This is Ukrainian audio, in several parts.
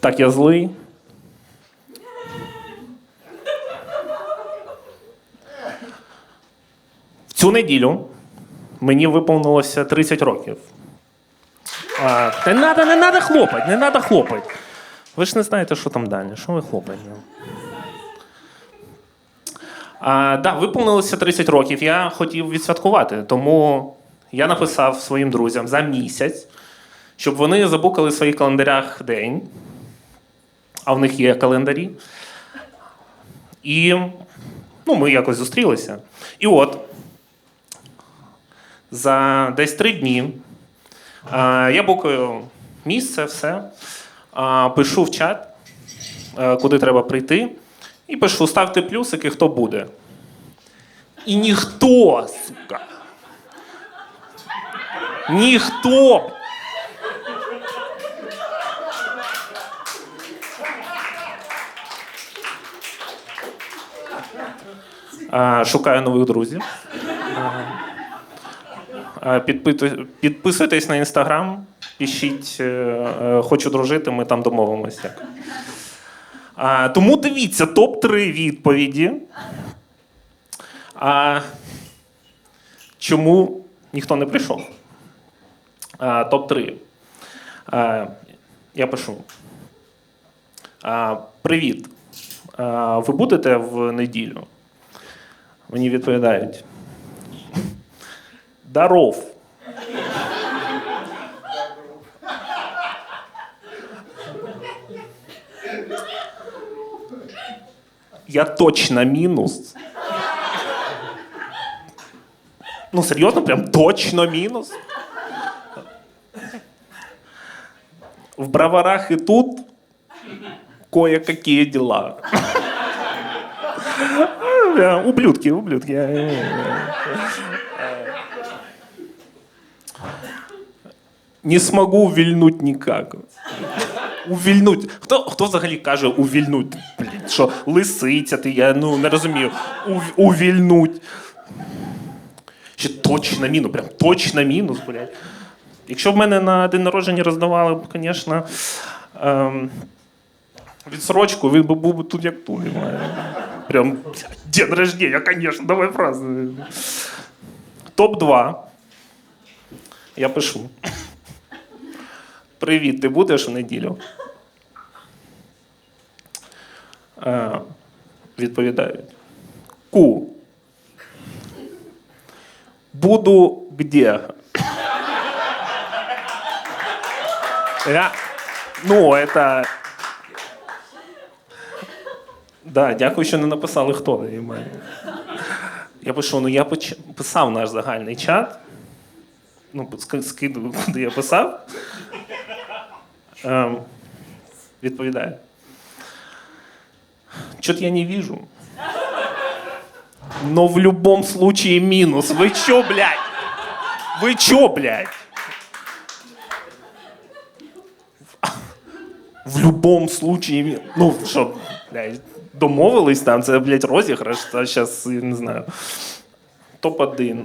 Так, я злий. В цю неділю мені виповнилося 30 років. А, не треба, не треба хлопати, не треба хлопати. Ви ж не знаєте, що там далі. Що ви хлопаєте? А, да, виповнилося 30 років. Я хотів відсвяткувати, тому я написав своїм друзям за місяць, щоб вони забукали в своїх календарях день, а в них є календарі. І ну, ми якось зустрілися. І от за десь три дні а, я букаю місце, все, а, пишу в чат, а, куди треба прийти, і пишу: ставте плюсики, хто буде. І ніхто, сука. Ніхто. Шукаю нових друзів. Підписуйтесь на інстаграм, пишіть, е, е, хочу дружити, ми там домовимося. Тому дивіться топ-3 відповіді. Чому ніхто не прийшов? Топ-3. Я пишу. Привіт. Ви будете в неділю? Мені відповідають. Даров. Я точно мінус. Ну, серйозно, прям точно мінус. В броварах и тут кое-какие дела. Бля, Ублюдки, ублюдки. Не смогу увильнуть никак. Увільнуть. Хто, хто взагалі каже увільнуть? Блін, що лисиця, ти, я ну, не розумію. Ув, увільнуть. Ще точно мінус, прям точно мінус, блядь. Якщо б мене на день народження роздавали б, звісно, ем, відсрочку, він би був тут як тут. Прям блядь, день рождения, звісно, давай празднуємо. Топ-2. Я пишу. Привіт, ти будеш в неділю? Е, відповідають. Ку. Буду где? Я... Ну, это... Да, дякую, що не написали, хто. я маю. Я пишу, ну я поч- писав наш загальний чат. Ну, sk- скидую, куди я писав. Ем, відповідає. Что-то я не вижу. Но в любом случае минус. Вы чё, блядь? Вы чё, блядь? В любом случае минус. Ну, що, блядь, домовились там, це, блядь, розіграш, а зараз, я не знаю. Топ-1.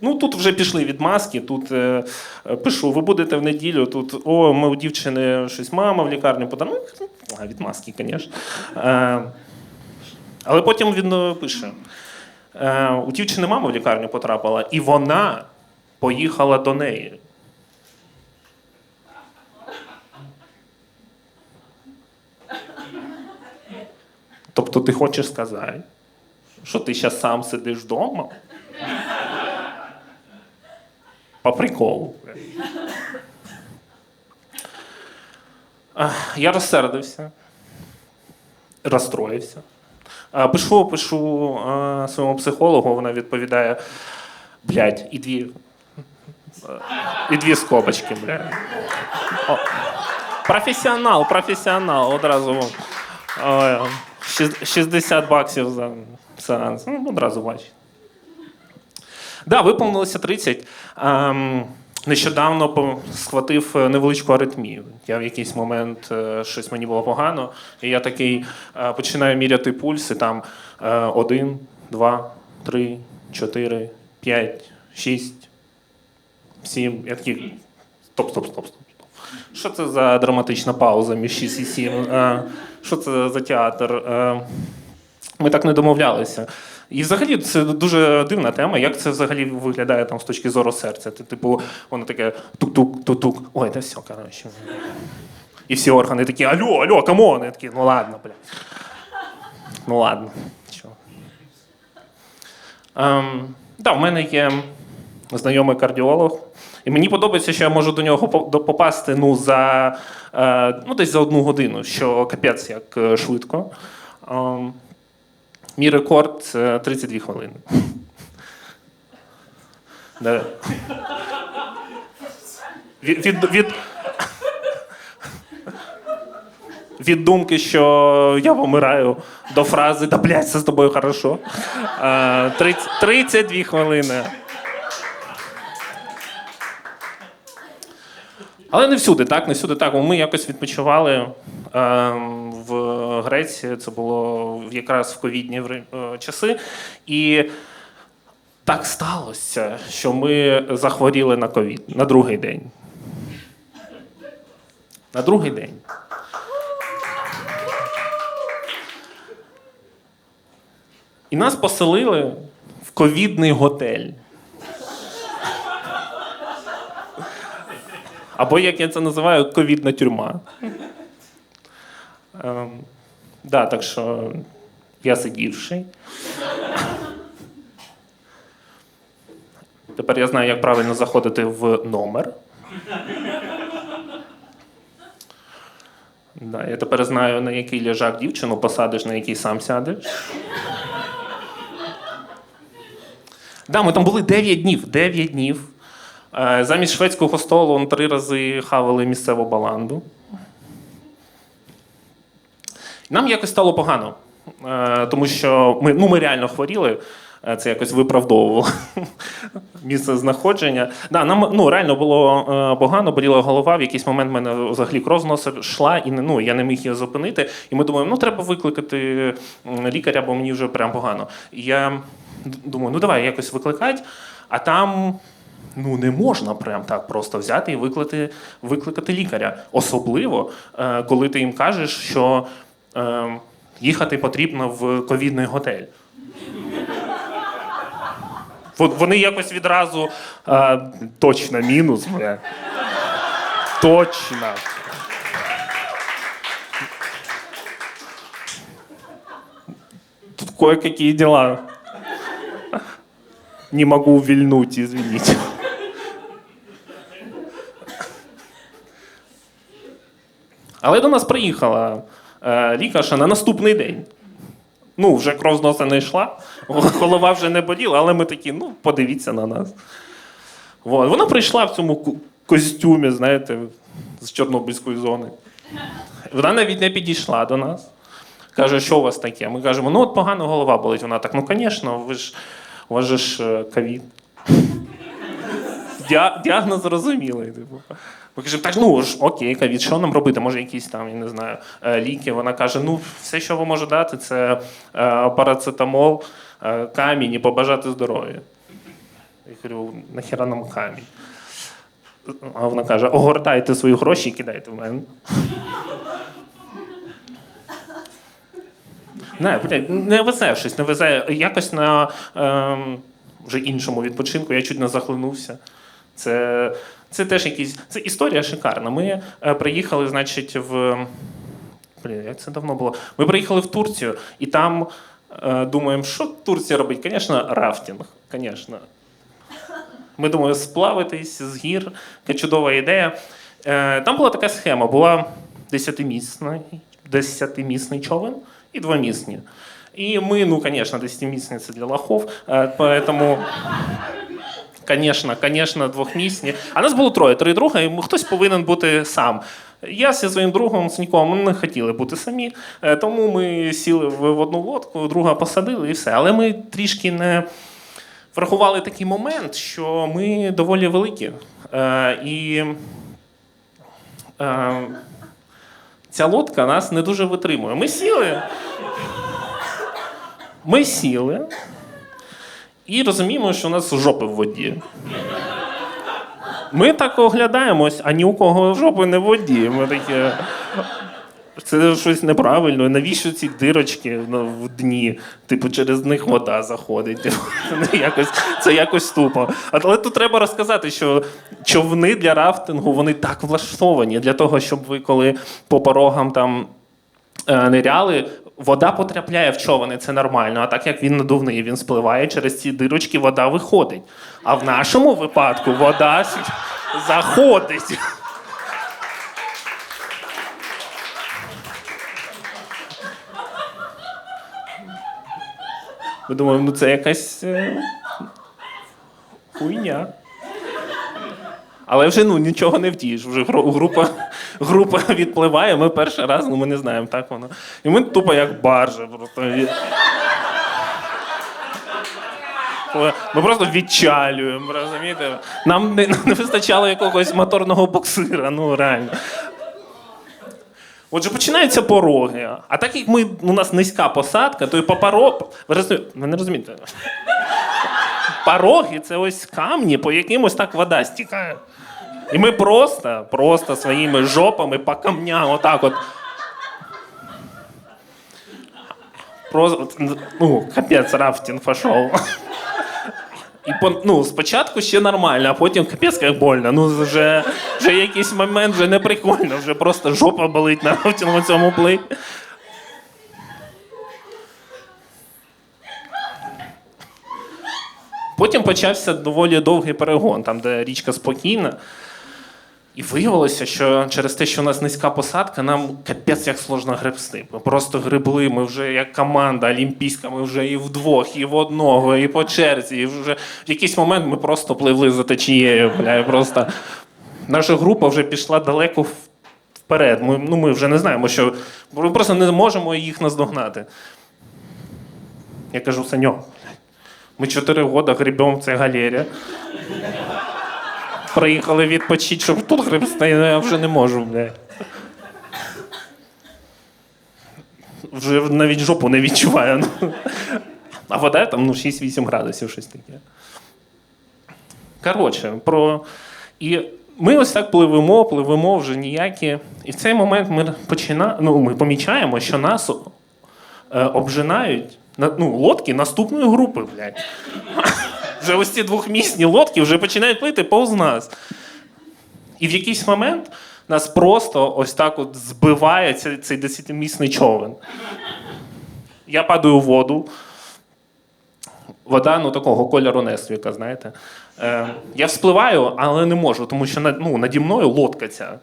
Ну, тут вже пішли відмазки. Тут е, пишу, ви будете в неділю. Тут о, ми у дівчини щось мама в лікарню подала. Ну, а, відмазки, звісно. Е, але потім він е, пише: е, у дівчини мама в лікарню потрапила, і вона поїхала до неї. Тобто ти хочеш сказати, що ти зараз сам сидиш вдома? По приколу. Я розсердився, розстроївся. Пишу, пишу своєму психологу, вона відповідає: блядь, і дві. І дві скобочки, блядь. О, професіонал, професіонал, одразу. Ой, 60 баксів за сеанс. Ну, одразу бачить. Да, виповнилося 30. Ем, нещодавно схватив е, невеличку аритмію. Я в якийсь момент е, щось мені було погано, і я такий е, починаю міряти пульс, і там один, два, три, чотири, п'ять, шість, сім. Я такий. Стоп, стоп, стоп, стоп. Що це за драматична пауза між 6 і 7? Е, Що це за театр? Е, Ми так не домовлялися. І взагалі це дуже дивна тема. Як це взагалі виглядає там з точки зору серця? Ти, типу, воно таке тук-тук, тук-тук. Ой, та все, коротше. І всі органи такі: алло, алло, камон. Я такі, ну ладно, блядь. Ну ладно. Чого? Ем, да, в мене є знайомий кардіолог. І мені подобається, що я можу до нього попасти ну, за, е, ну, десь за одну годину, що капець як е, швидко. Ем, мій рекорд це 32 хвилини. Від, від, від, від думки, що я помираю до фрази Да блядь, все з тобою хорошо. Е, 30, 32 хвилини. Але не всюди, так, не всюди так. Ми якось відпочивали е, в Греції. Це було якраз в ковідні е, часи. І так сталося, що ми захворіли на ковід на другий день. На другий день. І нас поселили в ковідний готель. Або, як я це називаю, ковідна тюрма. Ем, да, так що я сидівший. Тепер я знаю, як правильно заходити в номер. Да, я тепер знаю, на який лежак дівчину посадиш, на який сам сядеш. Да, ми там були 9 днів. 9 днів. Е, Замість шведського столу три рази хавали місцеву баланду. Нам якось стало погано, е, тому що ми, ну, ми реально хворіли. Е, Це якось виправдовувало місце знаходження. Да, нам ну, реально було погано, боліла голова. В якийсь момент в мене взагалі кров з носа йшла, і ну, я не міг її зупинити. І ми думаємо, ну треба викликати лікаря, бо мені вже прям погано. І я думаю, ну давай якось викликати, а там. Ну, не можна прям так просто взяти і викликати, викликати лікаря. Особливо, е, коли ти їм кажеш, що е, їхати потрібно в ковідний готель. Вони якось відразу е, точно мінус. Бля. Точно. Тут кое-какие дела. Не могу увильнуть, извините. Але до нас приїхала е, лікарша на наступний день. Ну, вже кров з носа не йшла, голова вже не боліла, але ми такі, ну, подивіться на нас. Вот. Вона прийшла в цьому костюмі, знаєте, з Чорнобильської зони. Вона навіть не підійшла до нас. Каже, що у вас таке? Ми кажемо, ну от погано голова болить. Вона так, ну звісно, ви ж у вас же ж е, ковід. Діа- Діагноз зрозумілий. Типу. Ми кажемо, так ну ж окей, ковід, що нам робити? Може, якісь там, я не знаю, е, ліки. Вона каже: ну, все, що ви можете дати, це е, парацетамол, е, камінь і побажати здоров'я. Я говорю, нахіра нам камінь? А вона каже: огортайте свої гроші і кидайте в мене. Не, не везе щось, не везе. Якось на ем, вже іншому відпочинку я чуть не захлинувся. Це, це теж якісь. Це історія шикарна. Ми е, приїхали, значить, в. Блін, як це давно було? Ми приїхали в Турцію, і там е, думаємо, що Турція робить? Звісно, рафтинг. Звісно. Ми думали, сплавитись з гір, яка чудова ідея. Е, там була така схема: була десятимісний, човен і двомісні. І ми, ну, звісно, десятимісний це для лохов, поэтому. Звісно, звісно, двохмісні. А нас було троє, три друга, і хтось повинен бути сам. Я зі своїм другом з нікого не хотіли бути самі, е, тому ми сіли в в одну лодку, друга посадили і все. Але ми трішки не врахували такий момент, що ми доволі великі. Е, і е, ця лодка нас не дуже витримує. Ми сіли. Ми сіли і розуміємо, що у нас жопи в воді. Ми так оглядаємось, а ні у кого жопи не в воді. Ми такі. Це щось неправильно. Навіщо ці дирочки в дні? Типу, через них вода заходить. Це, якось, це якось тупо. Але тут треба розказати, що човни для рафтингу вони так влаштовані для того, щоб ви коли по порогам там ниряли, вода потрапляє в човен, це нормально. А так як він надувний, він спливає через ці дирочки, вода виходить. А в нашому випадку вода заходить. Ми думаємо, ну це якась е, хуйня. Але вже ну, нічого не вдієш. Вже група, група відпливає, ми перший раз, ну ми не знаємо, так воно. І ми тупо як баржа. Просто. Ми просто відчалюємо, розумієте? Нам не, не вистачало якогось моторного буксира, ну реально. Отже, починаються пороги. А так як ми, у нас низька посадка, то і по поро... Ви, розумі- ви не розумієте? Пороги це ось камні, по яким ось так вода стікає. І ми просто, просто своїми жопами по камням, отак от. Просто, ну, капець, рафтинг пішов. І ну, спочатку ще нормально, а потім капець як больно. Ну, вже, вже якийсь момент вже не прикольно, вже просто жопа болить на рафтингу цьому плей. Потім почався доволі довгий перегон, там, де річка спокійна. І виявилося, що через те, що у нас низька посадка, нам капець як сложно гребсти. Ми просто гребли, ми вже як команда олімпійська, ми вже і вдвох, і в одного, і по черзі. І вже в якийсь момент ми просто пливли за течією. Бля, і просто... Наша група вже пішла далеко вперед. Ми, ну, ми вже не знаємо, що ми просто не можемо їх наздогнати. Я кажу, Саньок, ми чотири роки гребемо в цій галері. Приїхали відпочити, щоб тут гребсти, ну, я вже не можу. Вже навіть жопу не відчуваю. А вода там ну, 6-8 градусів, щось таке. Коротше, про. І ми ось так пливемо, пливемо вже ніякі. І в цей момент ми почина... ну, ми помічаємо, що нас е, обжинають на- ну, лодки наступної групи, блядь. Вже ось ці двохмісні лодки вже починають плити повз нас. І в якийсь момент нас просто ось так от збиває цей, цей десятимісний човен. Я падаю у воду. Вода ну, такого кольору Несвіка, знаєте. Е, я вспливаю, але не можу, тому що над- ну, наді мною лодка ця.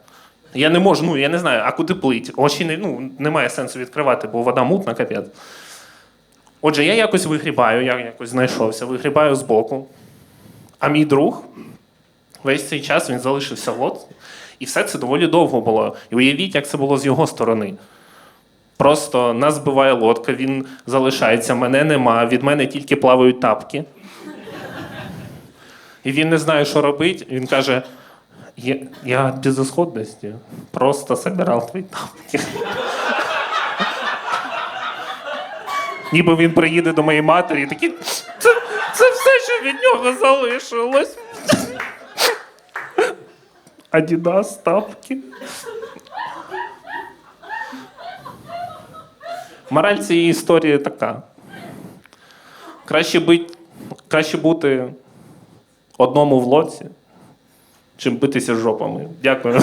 Я не можу, ну я не знаю, а куди плить. Очі не, ну, немає сенсу відкривати, бо вода мутна, капець. Отже, я якось вигрібаю, я якось знайшовся, вигрібаю збоку. А мій друг весь цей час він залишився лодці. І все це доволі довго було. І уявіть, як це було з його сторони. Просто нас збиває лодка, він залишається, мене нема, від мене тільки плавають тапки. І він не знає, що робити. Він каже: я, я от безысходності просто собирав твої тапки. Ніби він приїде до моєї матері і такий. Це, це все, що від нього залишилось. Адідас, тапки. Мораль цієї історії така. Краще, бить, краще бути одному в лодці, чим битися жопами. Дякую.